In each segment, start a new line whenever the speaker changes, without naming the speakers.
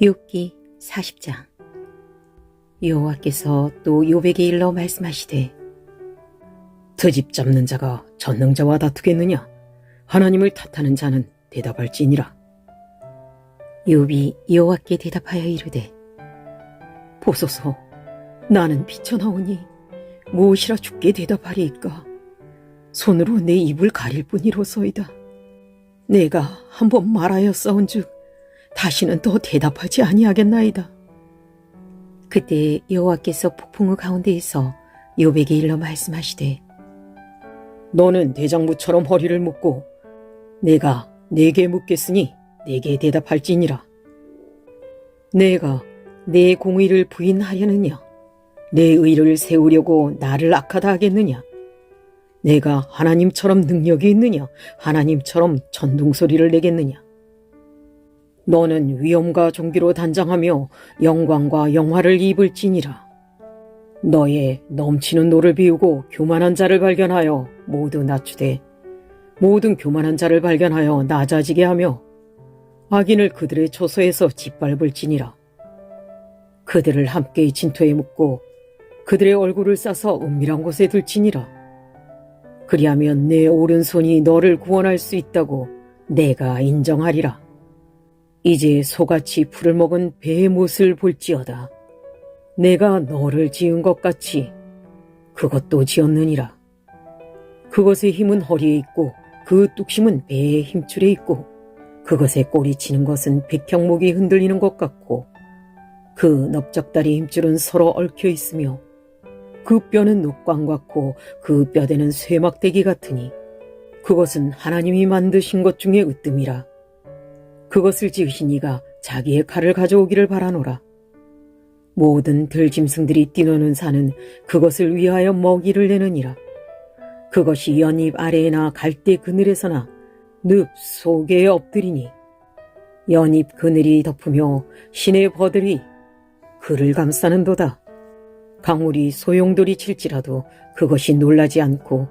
욥기 40장 여호와께서 또 욥에게 일러 말씀하시되
트집 잡는 자가 전능자와 다투겠느냐? 하나님을 탓하는 자는 대답할지니라.
욥이 여호와께 대답하여 이르되
보소서, 나는 비쳐나오니 무엇이라 죽게 대답하리이까? 손으로 내 입을 가릴 뿐이로소이다. 내가 한번 말하였사온즉 다시는 더 대답하지 아니하겠나이다.
그때 여호와께서 폭풍우 가운데에서 욥에게 일러 말씀하시되
너는 대장부처럼 허리를 묶고 내가 네게 묻겠으니 네게 대답할지니라. 내가 내 공의를 부인하려느냐? 내 의를 세우려고 나를 악하다 하겠느냐? 내가 하나님처럼 능력이 있느냐? 하나님처럼 전둥소리를 내겠느냐? 너는 위엄과 종기로 단장하며 영광과 영화를 입을지니라. 너의 넘치는 노를 비우고 교만한 자를 발견하여 모두 낮추되 모든 교만한 자를 발견하여 낮아지게 하며 악인을 그들의 초소에서 짓밟을지니라. 그들을 함께 진토에 묻고 그들의 얼굴을 싸서 은밀한 곳에 둘지니라. 그리하면 내 오른손이 너를 구원할 수 있다고 내가 인정하리라. 이제 소같이 풀을 먹은 배의 못을 볼지어다. 내가 너를 지은 것 같이 그것도 지었느니라. 그것의 힘은 허리에 있고 그 뚝심은 배의 힘줄에 있고 그것의 꼬리 치는 것은 백향목이 흔들리는 것 같고 그 넓적다리 힘줄은 서로 얽혀 있으며 그 뼈는 녹광 같고 그 뼈대는 쇠막대기 같으니 그것은 하나님이 만드신 것 중에 으뜸이라. 그것을 지으신 이가 자기의 칼을 가져오기를 바라노라. 모든 들짐승들이 뛰노는 산은 그것을 위하여 먹이를 내느니라. 그것이 연잎 아래에나 갈대 그늘에서나 늪 속에 엎드리니 연잎 그늘이 덮으며 신의 버들이 그를 감싸는도다. 강물이 소용돌이 칠지라도 그것이 놀라지 않고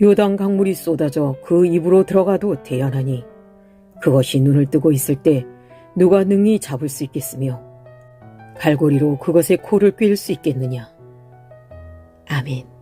요단 강물이 쏟아져 그 입으로 들어가도 대연하니 그것이 눈을 뜨고 있을 때 누가 능히 잡을 수 있겠으며 갈고리로 그것의 코를 꿰일 수 있겠느냐.
아멘